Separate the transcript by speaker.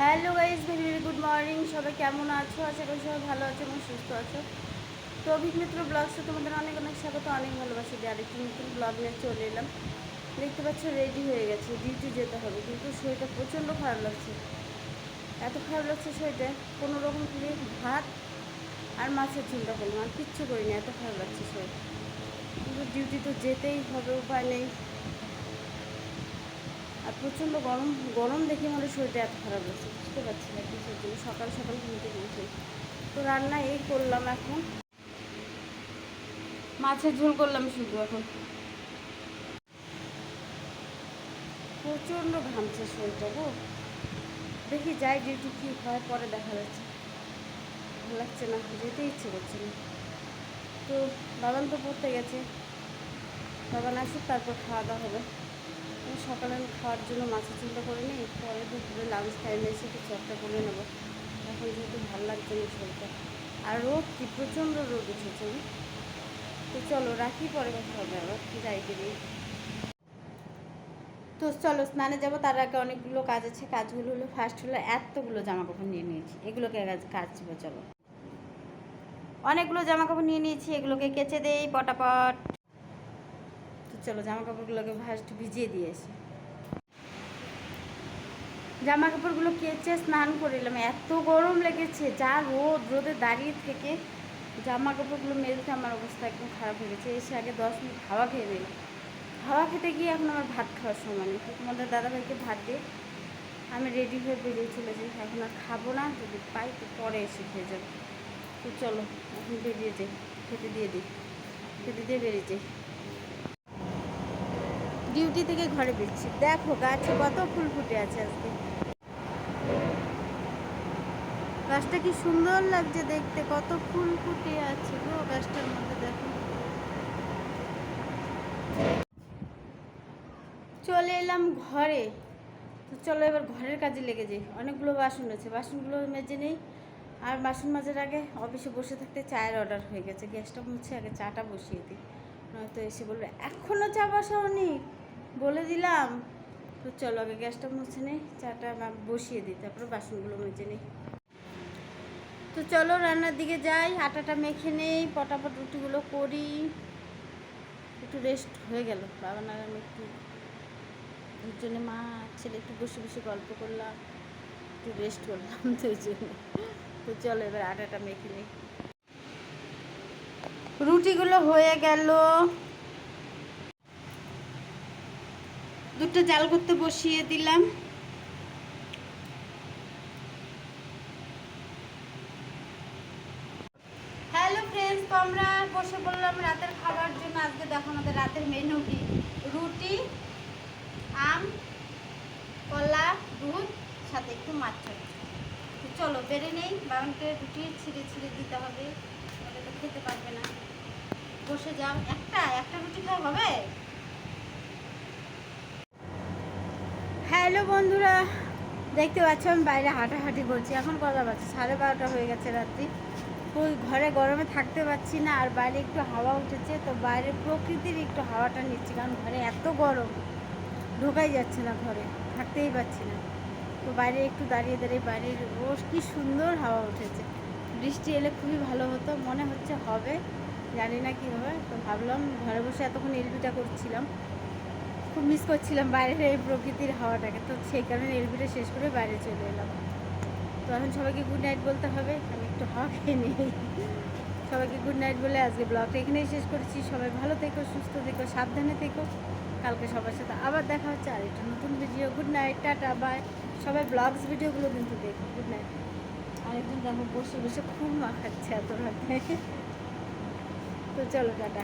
Speaker 1: Hello guys very very good morning. সবাই কেমন আছো? আশা করি সবাই ভালো আছো এবং সুস্থ আছো। তো অভিক মিত্র ব্লগসে তোমাদের অনেক অনেক স্বাগত, অনেক ভালোবাসি দিয়ে আরেকটি নতুন ব্লগ নিয়ে চলে এলাম। দেখতে পাচ্ছ রেডি হয়ে গেছে ডিউটি যেতে হবে, কিন্তু শরীরটা প্রচণ্ড খারাপ লাগছে। এত খারাপ লাগছে শরীরটা, কোনো রকম খালি ভাত আর মাছের ঝুলটা করলাম, আর কিচ্ছু করিনি, এত খারাপ লাগছে শরীর। কিন্তু ডিউটি তো যেতেই হবে, উপায় নেই। আর প্রচণ্ড গরম গরম দেখে আমাদের শরীরটা এত খারাপ লাগছে, বুঝতে পারছি না কিছুর জন্য সকাল সকাল ঘুম থেকে উঠে তো রান্না এই করলাম এখন। মাছের ঝোল করলাম শুধু এখন। প্রচণ্ড ঘামছে শরীরটা গো। দেখি যাই ডিউটি কী হয়, পরে দেখা যাচ্ছে। ভালো লাগছে না, যেতে ইচ্ছে করছে না। তো বাবান তো পড়তে গেছে। বাবান আসুক, তারপর খাওয়া দাওয়া হবে। সকালে খাওয়ার জন্য মাছের চিন্তা করে নিই, পরে দুপুরে লাঞ্চ টাইমে এসে কিছু একটা করে নেব। এখন যেহেতু ভালো লাগছে না শরীরটা আর রোদ কি প্রচণ্ড রোদ উঠেছে? তো চলো রাখি, পরে কথা হবে আবার। যাই বেরিয়ে তো চলো স্নানে যাব, তার আগে অনেকগুলো কাজ আছে। কাজগুলো হলো ফার্স্ট হলো এতগুলো জামা কাপড় নিয়ে নিয়েছি, এগুলোকে কাজ কাচবো, চলো। অনেকগুলো জামা কাপড় নিয়ে নিয়েছি, এগুলোকে কেচে দেই, পটাপট। তো চলো জামা কাপড়গুলোকে ফার্স্ট ভিজিয়ে দিয়ে আসি। জামা কাপড়গুলো কেচে স্নান করে এলাম। এত গরম লেগেছে, যা রোদ, রোদে দাঁড়িয়ে থেকে জামা কাপড়গুলো মেলতে আমার অবস্থা একদম খারাপ হয়ে গেছে। এসে আগে দশ মিনিট হাওয়া খেয়ে নিলাম। হাওয়া খেতে গিয়ে এখন আমার ভাত খাওয়ার সময় নেই। তোমাদের দাদাভাইকে ভাত দিয়ে আমি রেডি হয়ে বেরিয়ে চলে যাই। এখন আর খাব না, যদি পাই তো পরে এসে খেয়ে যাব। তো চলো, এখন বেরিয়ে যাই। খেতে দিয়ে দিই। খেতে দিয়ে বেরিয়ে যাই। ডিউটি থেকে ঘরে ফিরছি দেখো গাছে কত ফুল ফুটে আছে আজকে। গাছটা কি সুন্দর লাগছে দেখতে? কত ফুল ফুটে আছে গো গাছটার মধ্যে, দেখো। চলে এলাম ঘরে। তো চলো এবার ঘরের কাজে লেগে যাই। অনেকগুলো বাসন আছে বাসনগুলো মেজে নেই। আর বাসন মাজার আগে অফিসে বসে থাকতে চায়ের অর্ডার হয়ে গেছে। গ্যাসটা মুছে আগে চাটা বসিয়ে দিই। নয়তো এসে বলবে এখনও চা বসাওনি? বলে দিলাম। তো চলো আগে গ্যাসটা মুছে নেই, চাটা বসিয়ে দিই। তারপরে বাসনগুলো মেজে নিই। তো চলো রান্নার দিকে যাই, আটাটা মেখে নেই, পটাপট রুটিগুলো করি। একটু রেস্ট হয়ে গেল। বাবা না আমি একটু দুজনে মা, ছেলে একটু বসে বসে গল্প করলাম, একটু রেস্ট করলাম তো ওই জন্য। তো চলো এবার আটাটা মেখে নিই। রুটিগুলো হয়ে গেল। দুটো জাল করতে বসিয়ে দিলাম হ্যালো ফ্রেন্ডস তো আমরা বসে বললাম রাতের খাবার জন্য আজকে দেখো আমাদের রাতের মেনু কি? রুটি, আম, কলা, দুধ, সাথে একটু মাছ চলো, বেড়ে নেই। বাবানকে রুটি ছিঁড়ে ছিঁড়ে দিতে হবে। ওটা তো খেতে পারবে না। বসে যাও। একটা? একটা রুটি খাওয়া হবে? হ্যালো বন্ধুরা, দেখতে পাচ্ছ আমি বাইরে হাঁটাহাঁটি করছি। এখন কটা বাজছে সাড়ে বারোটা হয়ে গেছে রাত্রি। ওই ঘরে গরমে থাকতে পারছি না, আর বাইরে একটু হাওয়া উঠেছে, তো বাইরে প্রকৃতির একটু হাওয়াটা নিচ্ছি, কারণ ঘরে এত গরম, ঢোকাই যাচ্ছে না ঘরে, থাকতেই পারছি না। তো বাইরে একটু দাঁড়িয়ে দাঁড়িয়ে বাইরের রোজ কি সুন্দর হাওয়া উঠেছে। বৃষ্টি এলে খুবই ভালো হতো, মনে হচ্ছে হবে, জানি না কী হবে, তো ভাবলাম ঘরে বসে এতক্ষণ এলবিটা করছিলাম। খুব মিস করছিলাম বাইরের এই প্রকৃতির হাওয়াটাকে, তো সেই কারণে এলবিটা শেষ করে বাইরে চলে এলাম। তো এখন সবাইকে গুড নাইট বলতে হবে, আমি হবেনি খেয়ে সবাইকে গুড নাইট বলে আজকে ব্লগটা এখানেই শেষ করেছি। সবাই ভালো থেকো, সুস্থ থেকো, সাবধানে থেকো। কালকে সবার সাথে আবার দেখা হচ্ছে আর একটা নতুন video good night tata bye সবাই ব্লগস ভিডিওগুলো কিন্তু দেখো। গুড নাইট আরেকজন দেখো বসে বসে খুব মাখাচ্ছে এত রাতে। তো চলো, টাটা।